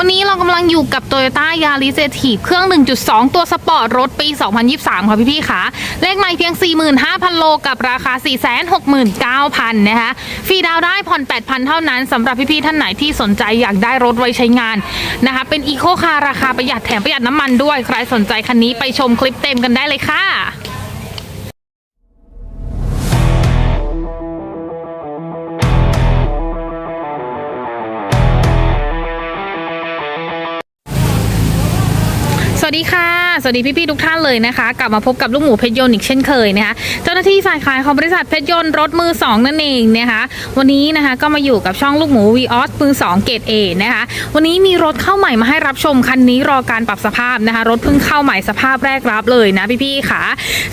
วันนี้เรากำลังอยู่กับ Toyota Yaris e t i v เครื่อง 1.2 ตัวสปอร์ตรถปี 2023 ค่ะพี่ๆค่ะเลขไม่เพียง 45,000 โลกับราคา 469,000 นะคะฟรีดาวน์ได้ผ่อน 8,000 เท่านั้นสำหรับพี่ๆท่านไหนที่สนใจอยากได้รถไว้ใช้งานนะคะเป็นอีโคคาร์ราคาประหยัดแถมประหยัดน้ำมันด้วย ใครสนใจคันนี้ไปชมคลิปเต็มกันได้เลยค่ะ สวัสดีพี่ๆทุกท่านเลยนะคะ กลับมาพบกับลูกหมูเพชรยนต์อีกเช่นเคยนะคะเจ้าหน้าที่ฝ่ายขายของบริษัทเพชรยนต์รถมือ 2 นั่นเองนะคะวันนี้นะคะก็มาอยู่กับช่องลูกหมู v ีออสมือ2เกรดเอนะคะวันนี้มีรถเข้าใหม่มาให้รับชมคันนี้รอการปรับสภาพนะคะรถเพิ่งเข้าใหม่สภาพแรกรับเลยนะพี่ๆค่ะ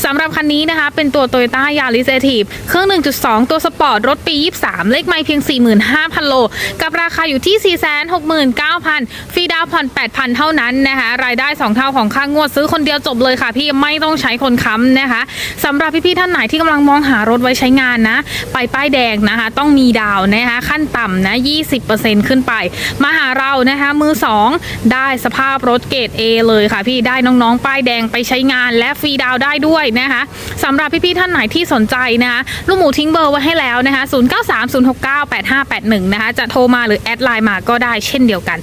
สำหรับคันนี้นะคะเป็นตัว Toyota Yaris a t i v เครื่อง 1.2 ตัวสปอร์ตรถปี 23 เลขไม่เพียง 45,000 โล กับราคาอยู่ที่ 469,000ฟรีดาวผ่อน8,000 เท่านั้นนะคะรายได้ 2 เท่าของค่างวดซื้อคนเดียวจบเลยค่ะพี่ไม่ต้องใช้คนค้ำนะคะสำหรับพี่ๆท่านไหนที่กำลังมองหารถไว้ใช้งานนะ ไปป้ายแดงนะคะ ต้องมีดาวนะคะขั้นต่ำนะ20%ขึ้นไป มาหาเรานะคะมือ 2 ได้สภาพรถเกรด A เลยค่ะพี่ได้น้องๆ ป้ายแดงไปใช้งานและฟรีดาวได้ด้วยนะคะสำหรับพี่ๆท่านไหนที่สนใจนะคะลูกหมูทิ้งเบอร์ไว้ให้แล้วนะคะ0930698581นะคะจะโทรมาหรือแอดไลน์มาก็ได้เช่นเดียวกัน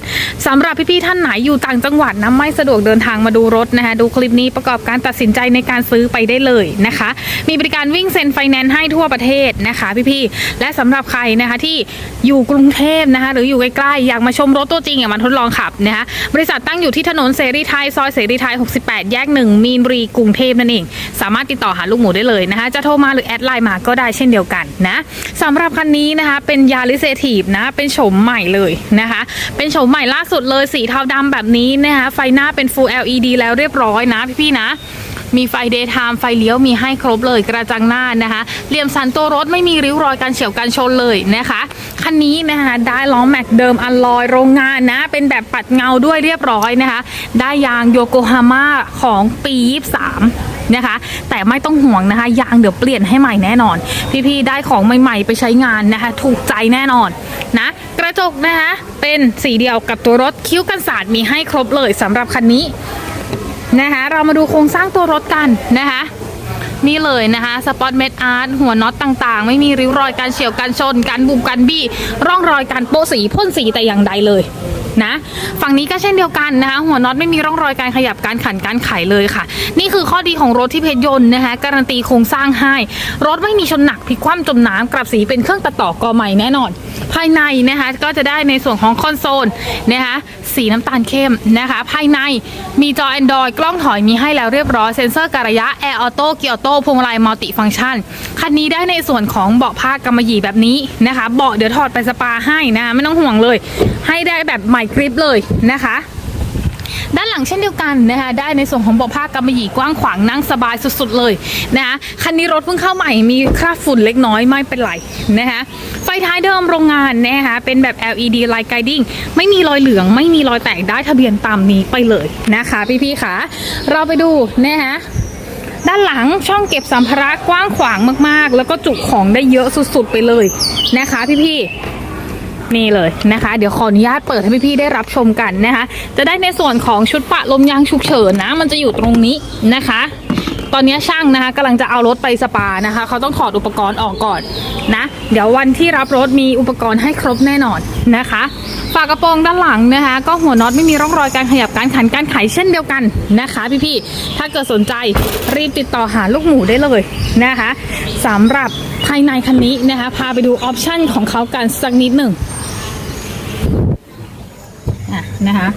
สำหรับพี่ๆท่านไหนอยู่ต่างจังหวัดนะไม่สะดวกเดินทางมาดูรถนะคะ ดูคลิปนี้ประกอบการตัดสินใจในการซื้อไปได้เลยนะคะ มีบริการวิ่งเซ็นไฟแนนซ์ให้ทั่วประเทศนะคะพี่ๆและสำหรับใครนะคะที่อยู่กรุงเทพนะคะ หรืออยู่ใกล้ๆอยากมาชมรถตัวจริงอยากมาทดลองขับนะคะบริษัทตั้งอยู่ที่ถนนเสรีไทยซอยเสรีไทย 68 แยก1มีนบุรีกรุงเทพนั่นเอง สามารถติดต่อหาลูกหมูได้เลยนะคะ จะโทรมาหรือแอดไลน์มาก็ได้เช่นเดียวกันนะสำหรับคันนี้นะคะเป็นยาริเซทีฟนะเป็นโฉมใหม่เลยนะคะ เป็นโฉมใหม่ล่าสุดเลยสีเทาดำแบบนี้นะคะไฟหน้าเป็น Full LED แล้วเรียบร้อยนะพี่ๆนะมีไฟเดย์ไทม์ไฟเลี้ยวมีให้ครบเลยกระจังหน้านะคะเหลี่ยมสันตัวรถไม่มีริ้วรอยการเฉียวกันชนเลยนะคะคันนี้นะคะได้ล้อแม็กเดิมอัลลอยโรงงานนะ เป็นแบบปัดเงาด้วยเรียบร้อยนะคะ ได้ยางโยโกฮาม่าของปี 23 นะคะ แต่ไม่ต้องห่วงนะคะยางเดี๋ยวเปลี่ยนให้ใหม่แน่นอน พี่ๆได้ของใหม่ๆไปใช้งานนะคะ ถูกใจแน่นอนนะกระจกนะคะเป็นสีเดียวกับตัวรถคิ้วกันศาสตร์มีให้ครบเลยสำหรับคันนี้นะคะเรามาดูโครงสร้างตัวรถกันนะคะนี่เลยนะคะสปอตเมดอาร์ตหัวน็อตต่างๆ ไม่มีริ้วรอยการเฉียวการชน การบุบการบี้ร่องรอยการโปะสีพ่นสีแต่อย่างใดเลย นะ ฝั่งนี้ก็เช่นเดียวกันนะคะ หัวน็อตไม่มีร่องรอยการขยับการขันการไขเลยค่ะ นี่คือข้อดีของรถที่เพชรยนต์นะคะการันตีโครงสร้างให้ รถไม่มีชนหนักพลิกคว่ำจมน้ำกลับสีเป็นเครื่องตัดต่อกอใหม่แน่นอน ภายในนะคะก็จะได้ในส่วนของคอนโซลนะคะ สีน้ำตาลเข้มนะคะ ภายในมีจอ Android กล้องถอยมีให้แล้วเรียบร้อย เซ็นเซอร์การะยะ Air Auto เกียร์ออโต้พวงมาลัยมัลติฟังก์ชัน คันนี้ได้ในส่วนของเบาะผ้ากำมะหยี่แบบนี้นะคะ เบาะเดี๋ยวถอดไปสปาให้นะ ไม่ต้องห่วงเลย ให้ได้แบบใหม่กริปเลยนะคะ ด้านหลังเช่นเดียวกันนะคะได้ในส่วนของเบาะผ้ากำมะหยี่กว้างขวางนั่งสบายสุดๆเลยนะคะคันนี้รถเพิ่งเข้าใหม่มีคราบฝุ่นเล็กน้อยไม่เป็นไรนะคะไฟท้ายเดิมโรงงานนะคะเป็นแบบ LED Light Guiding ไม่มีรอยเหลือง ไม่มีรอยแตกได้ทะเบียนตามนี้ไปเลยนะคะพี่ๆค่ะเราไปดูนะคะด้านหลังช่องเก็บสัมภาระกว้างขวางมากๆ แล้วก็จุของได้เยอะสุดๆไปเลยนะคะพี่ๆ นี่เลยนะคะ เดี๋ยวขออนุญาตเปิดให้พี่ๆได้รับชมกันนะคะ จะได้ในส่วนของชุดปะลมยางฉุกเฉินนะ มันจะอยู่ตรงนี้นะคะ ตอนนี้ช่างนะคะกำลังจะเอารถไปสปานะคะ เขาต้องถอดอุปกรณ์ออกก่อนนะ เดี๋ยววันที่รับรถมีอุปกรณ์ให้ครบแน่นอนนะคะ ฝากระโปรงด้านหลังนะคะ ก็หัวน็อตไม่มีร่องรอยการขยับการขันการไขเช่นเดียวกันนะคะ พี่ๆถ้าเกิดสนใจรีบติดต่อหาลูกหมูได้เลยนะคะสำหรับภายในคันนี้นะคะ พาไปดูออปชั่นของเขากันสักนิดหนึ่ง นะคะ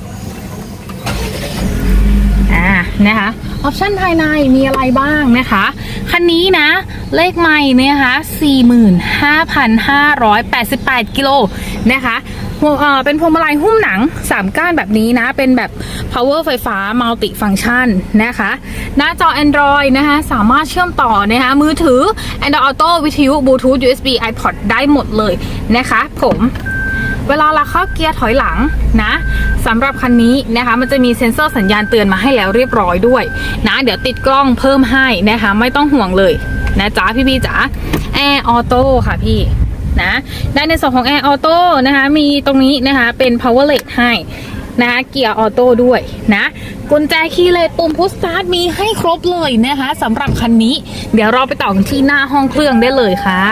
อ่านะคะออปชันภายในมีอะไรบ้างนะคะ คันนี้นะ เลขไม่นะคะ45,588 กิโลนะคะเอ่อเป็นพวงมาลัยหุ้มหนัง 3 ก้านแบบนี้นะ เป็นแบบ power ไฟฟ้า multi function นะคะ หน้าจอ Android นะคะ สามารถเชื่อมต่อนะคะ มือถือ Android Auto วิทยุ Bluetooth USB iPod ได้หมดเลยนะคะผม เวลาเราเข้าเกียร์ถอยหลังนะสำหรับคันนี้นะคะ มันจะมีเซ็นเซอร์สัญญาณเตือนมาให้แล้วเรียบร้อยด้วยนะ เดี๋ยวติดกล้องเพิ่มให้นะคะ ไม่ต้องห่วงเลยนะจ๊ะพี่พี่จ๋าแอร์ออโต้ค่ะพี่นะได้ในส่วนของแอร์ออโต้นะคะ มีตรงนี้นะคะเป็น power LED ให้นะคะเกียร์ออโต้ด้วยนะ กุญแจคีย์เลสปุ่มพุชสตาร์ทมีให้ครบเลยนะคะสำหรับคันนี้ เดี๋ยวเราไปต่อกันที่หน้าห้องเครื่องได้เลยค่ะ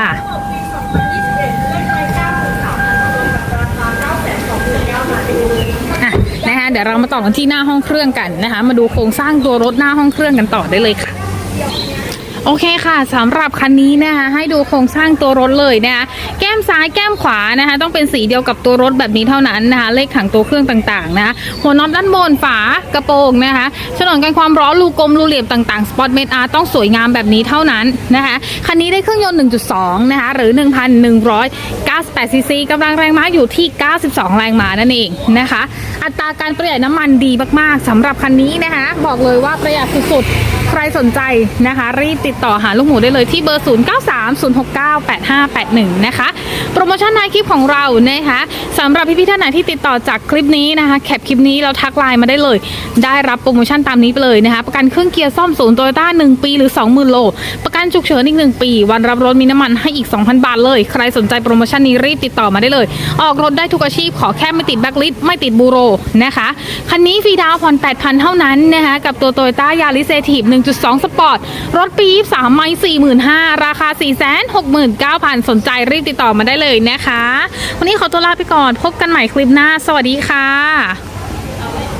เดี๋ยวเรามาต่อกันที่หน้าห้องเครื่องกันนะคะ มาดูโครงสร้างตัวรถหน้าห้องเครื่องกันต่อได้เลยค่ะ โอเคค่ะสำหรับคันนี้นะคะให้ดูโครงสร้างตัวรถเลยนะคะแก้มซ้ายแก้มขวานะคะต้องเป็นสีเดียวกับตัวรถแบบนี้เท่านั้นนะคะเลขถังตัวเครื่องต่างๆนะคะหัวน็อตด้านบนฝากระโปรงนะคะฉนวนกันความร้อนรูกลมรูเหลี่ยมต่างๆสปอตเมทอาร์ต้องสวยงามแบบนี้เท่านั้นนะคะคันนี้ได้เครื่องยนต์ 1.2 นะคะหรือ 1,198ซีซีกำลังแรงม้าอยู่ที่ 92 แรงม้านั่นเองนะคะ อัตราการประหยัดน้ำมันดีมากๆสำหรับคันนี้นะคะบอกเลยว่าประหยัดสุดๆ รสนใจนะคะ รีบติดต่อหาลูกหมูได้เลยที่เบอร์ 0930698581 นะคะ โปรโมชั่นในคลิปของเรานะคะสำหรับพี่ๆท่านไหนที่ติดต่อจากคลิปนี้นะคะ แคปคลิปนี้แล้วทักไลน์มาได้เลย ได้รับโปรโมชั่นตามนี้ไปเลยนะคะ ประกันเครื่องเกียร์ซ่อมศูนย์โตโยต้า1ปีหรือ 20,000 โล ประกันฉุกเฉินอีก 1 ปี วันรับรถมีน้ำมันให้อีก 2,000 บาทเลย ใครสนใจโปรโมชั่นนี้รีบติดต่อมาได้เลย ออกรถได้ทุกอาชีพขอแค่ไม่ติดแบ็คลิสไม่ติดบูโรนะคะคันนี้ฟรีดาวน์ผ่อน8,000 เท่านั้นนะคะกับตัวโตโยต้ายาริเซทีฟ1.2 สปอร์ต รถปี23ไม่45,000 ราคา 469,000 สนใจรีบติดต่อมาได้เลยนะคะ วันนี้ขอตัวลาไปก่อน พบกันใหม่คลิปหน้า สวัสดีค่ะ